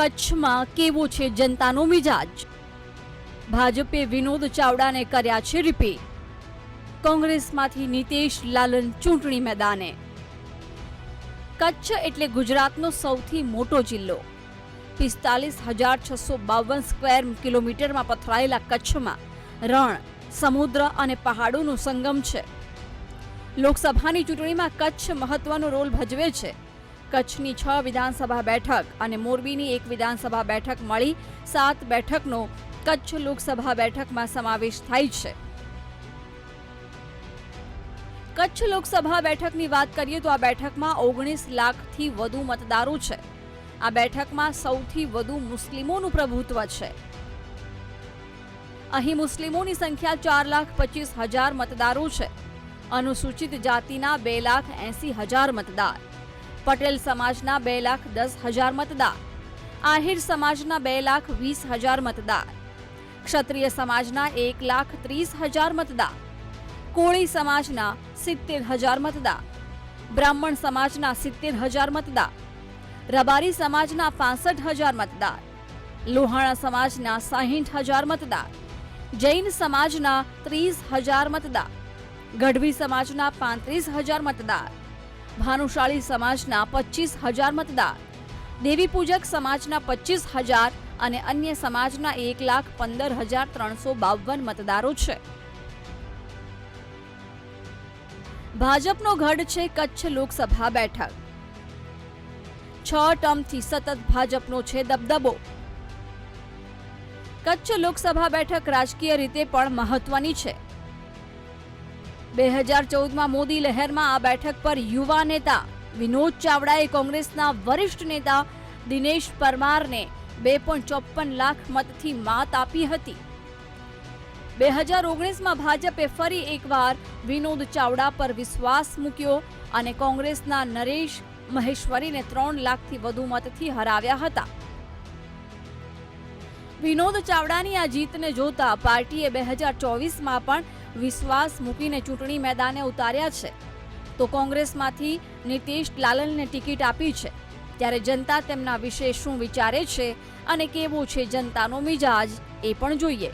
કચ્છમાં કેવો છે જનતાનો મિજાજ? ભાજપે વિનોદ ચાવડાને કર્યા છે રિપીટ. કોંગ્રેસમાંથી નીતેશ લાલન ચૂંટણી મેદાને. કચ્છ એટલે ગુજરાતનો સૌથી મોટો જિલ્લો. પિસ્તાલીસ હજાર છસો બાવન સ્ક્વેર કિલોમીટરમાં પથરાયેલા કચ્છમાં રણ, સમુદ્ર અને પહાડોનું સંગમ છે. લોકસભાની ચૂંટણીમાં કચ્છ મહત્વનો રોલ ભજવે છે. કચ્છની છ વિધાનસભા બેઠક અને મોરબીની એક વિધાનસભા બેઠક મળી. સાત બેઠકનો કચ્છ લોકસભા બેઠકમાં સમાવેશ થાય છે. કચ્છ લોકસભા બેઠકની વાત કરીએ તો આ બેઠકમાં ઓગણીસ લાખથી વધુ મતદારો છે. આ બેઠકમાં સૌથી વધુ મુસ્લિમોનું પ્રભુત્વ છે. અહીં મુસ્લિમોની સંખ્યા ચાર લાખ પચીસ હજાર મતદારો છે. અનુસૂચિત જાતિના બે લાખ એંસી હજાર મતદાર. પટેલ સમાજના બે લાખ દસ હજાર મતદાર, આહિર સમાજના બે લાખ વીસ હજાર મતદાર, ક્ષત્રિય સમાજના એક લાખ ત્રીસ હજાર મતદાર, કોળી સમાજના સિત્તેર હજાર મતદાર, બ્રાહ્મણ સમાજના સિત્તેર હજાર મતદાર, રબારી સમાજના પાસઠ હજાર મતદાર, લોહાણા સમાજના સાહીઠ હજાર મતદાર, જૈન સમાજના ત્રીસ હજાર મતદાર, ગઢવી સમાજના પાંત્રીસ હજાર મતદાર ભાનુશાળી સમાજના પચીસ હજાર મતદાર. દેવી પૂજક સમાજના પચીસ હજાર અને અન્ય સમાજના એક લાખ પંદર હજાર ત્રણસો બાવન મતદારો છે. ભાજપનો ગઢ છે કચ્છ લોકસભા બેઠક. છ ટર્મથી સતત ભાજપનો છે દબદબો. કચ્છ લોકસભા બેઠક રાજકીય રીતે પણ મહત્વની છે. બે હજાર ચૌદમાં મોદી લહેરમાં આ બેઠક પર યુવા નેતા વિનોદ ચાવડાએ કોંગ્રેસના વરિષ્ઠ નેતા દિનેશ પરમારને બે પોઈન્ટ ચોપન લાખ મતથી માત આપી હતી. બે હજાર ઓગણીસમાં ભાજપે ફરી એકવાર વિનોદ ચાવડા પર વિશ્વાસ મૂક્યો અને કોંગ્રેસના નરેશ મહેશ્વરીને ત્રણ લાખથી વધુ મતથી હરાવ્યા હતા. વિનોદ ચાવડાની આ જીતને જોતા પાર્ટીએ બે હજાર ચોવીસમાં પણ વિશ્વાસ મૂકીને ચૂંટણી મેદાને ઉતાર્યા છે. તો કોંગ્રેસમાંથી નીતિશ લાલનને ટિકિટ આપી છે. ત્યારે જનતા તેમના વિશે શું વિચારે છે અને કેવો છે જનતાનો મિજાજ એ પણ જોઈએ.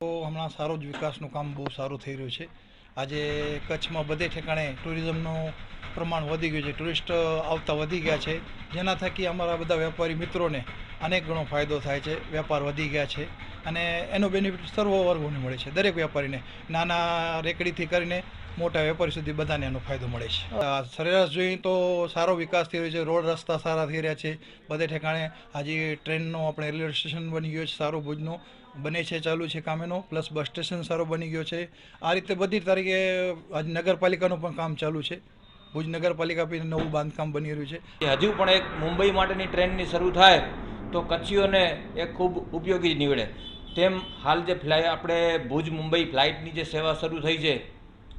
તો હમણાં સારો જ વિકાસનું કામ બહુ સારું થઈ રહ્યું છે. આજે કચ્છમાં બધે ઠેકાણે ટુરિઝમનું પ્રમાણ વધી ગયું છે. ટુરિસ્ટ આવતા વધી ગયા છે. જેના થકી અમારા બધા વેપારી મિત્રોને અનેક ગણો ફાયદો થાય છે. વેપાર વધી ગયા છે અને એનો બેનિફિટ સર્વ વર્ગોને મળે છે. દરેક વેપારીને નાના રેકડીથી કરીને મોટા વેપારી સુધી બધાને એનો ફાયદો મળે છે. સરેરાશ જોઈએ તો સારો વિકાસ થઈ રહ્યો છે. રોડ રસ્તા સારા થઈ રહ્યા છે. બધે ઠેકાણે હજી ટ્રેનનો આપણે રેલવે સ્ટેશન બની ગયું છે. સારો ભુજનો. બને છે, ચાલુ છે કામ એનો પ્લસ બસ સ્ટેશન સારો બની ગયો છે. આ રીતે બધી તારીખે આજ નગરપાલિકાનું પણ કામ ચાલુ છે. ભુજ નગરપાલિકા પણ નવું બાંધકામ બની રહ્યું છે. હજુ પણ એક મુંબઈ માટેની ટ્રેનની શરૂ થાય તો કચ્છીઓને એ ખૂબ ઉપયોગી નીવડે. તેમ હાલ જે ફ્લાય આપણે ભુજ મુંબઈ ફ્લાઇટની જે સેવા શરૂ થઈ છે,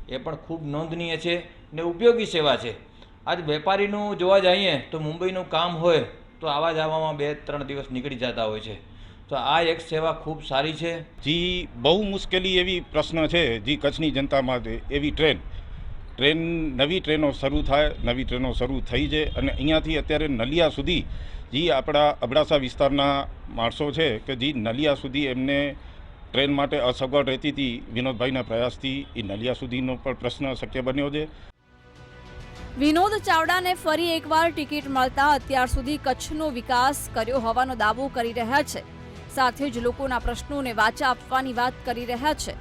એ પણ ખૂબ નોંધનીય છે ને ઉપયોગી સેવા છે. આજ વેપારીનું જોવા જઈએ તો મુંબઈનું કામ હોય તો આવા જવામાં બે ત્રણ દિવસ નીકળી જતા હોય છે. તો આ એક સેવા ખૂબ સારી છે. જી બહુ મુશ્કેલી એવી પ્રશ્ન છે જી કચ્છની જનતા માટે એવી ટ્રેન. ટ્રેન નવી ટ્રેનો શરૂ થાય નવી ટ્રેનો શરૂ થઈ છે અને અહીંયાથી અત્યારે નલિયા સુધી જી આપણા અબડાસા વિસ્તારના માણસો છે કે જી નલિયા સુધી એમને ટ્રેન માટે અસગવડ રહેતી હતી વિનોદભાઈના પ્રયાસથી એ નલિયા સુધીનો પણ પ્રશ્ન શક્ય બન્યો છે. વિનોદ ચાવડાને ફરી એકવાર ટિકિટ મળતા અત્યાર સુધી કચ્છનો વિકાસ કર્યો હોવાનો દાવો કરી રહ્યા છે. સાથે જ લોકોના પ્રશ્નોને વાચા આપવાની વાત કરી રહ્યા છે.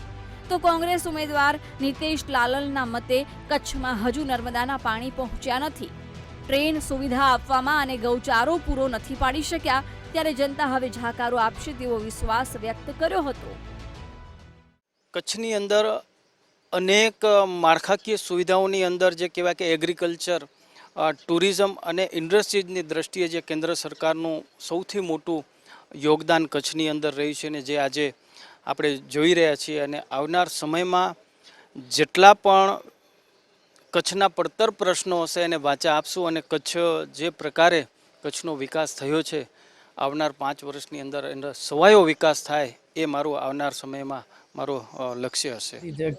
તો કોંગ્રેસ ઉમેદવાર નીતેશ લાલલના મતે કચ્છમાં હજુ નર્મદાના પાણી પહોંચ્યા નથી. ટ્રેન સુવિધા આપવામાં અને ગૌચારો પૂરો નથી પાડી શક્યા, ત્યારે જનતા હવે જાકારો આપશે તેવો વિશ્વાસ વ્યક્ત કર્યો હતો. કચ્છની અંદર અનેક માળખાકીય સુવિધાઓની અંદર જે કહેવાય કે એગ્રીકલ્ચર ટુરિઝમ અને ઇન્ડસ્ટ્રીઝની દ્રષ્ટિએ જે કેન્દ્ર સરકારનું સૌથી મોટું યોગદાન કચ્છની અંદર રહ્યું છે ને જે આજે આપણે જોઈ રહ્યા છીએ અને આવનાર સમયમાં જેટલા પણ કચ્છના પડતર પ્રશ્નો હશે એને વાંચા આપશું અને કચ્છ જે પ્રકારે કચ્છનો વિકાસ થયો છે, આવનાર પાંચ વર્ષની અંદર એનો સવાયો વિકાસ થાય એ મારું આવનાર સમયમાં મારું લક્ષ્ય હશે.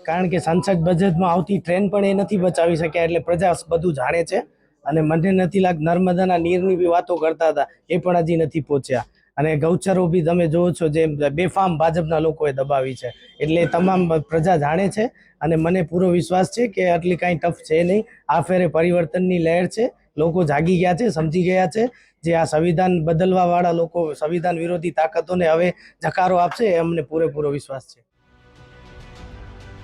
કારણ કે સંસદ બજેટમાં આવતી ટ્રેન પણ એ નથી બચાવી શક્યા એટલે પ્રજા બધું જાણે છે અને મને નથી લાગ નર્મદાના નીરની બી વાતો કરતા હતા, એ પણ હજી નથી પહોંચ્યા. અને ગૌચરો બી તમે જોવો છો જે બેફામ ભાજપના લોકોએ દબાવી છે. એટલે તમામ પ્રજા જાણે છે અને મને પૂરો વિશ્વાસ છે કે આટલી કાંઈ ટફ છે નહીં. આ ફેરે પરિવર્તનની લહેર છે. લોકો જાગી ગયા છે, સમજી ગયા છે જે આ સંવિધાન બદલવાવાળા લોકો સંવિધાન વિરોધી તાકાતોને હવે જકારો આપશે એ અમને પૂરેપૂરો વિશ્વાસ છે.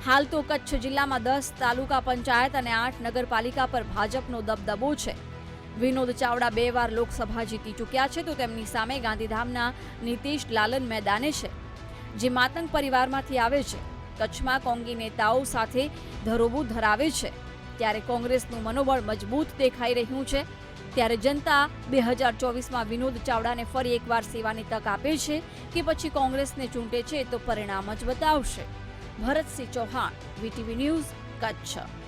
હાલ તો કચ્છ જિલ્લામાં દસ તાલુકા પંચાયત અને આઠ નગરપાલિકા પર ભાજપનો દબદબો છે. વિનોદ ચાવડા બે વાર લોકસભા જીતી ચૂક્યા છે, તો તેમની સામે ગાંધીધામના નીતિશ લાલન મેદાને છે, જે માતંગ પરિવારમાંથી આવે છે. કચ્છમાં કોંગી નેતાઓ સાથે ધરોબુ ધરાવે છે. ત્યારે કોંગ્રેસનું મનોબળ મજબૂત દેખાઈ રહ્યું છે. ત્યારે જનતા બે હજાર ચોવીસમાં વિનોદ ચાવડાને ફરી એકવાર સેવાની તક આપે છે કે પછી કોંગ્રેસને ચૂંટે છે તો પરિણામ જ બતાવશે. Bharatsinh Chauhan, VTV news, Kutch.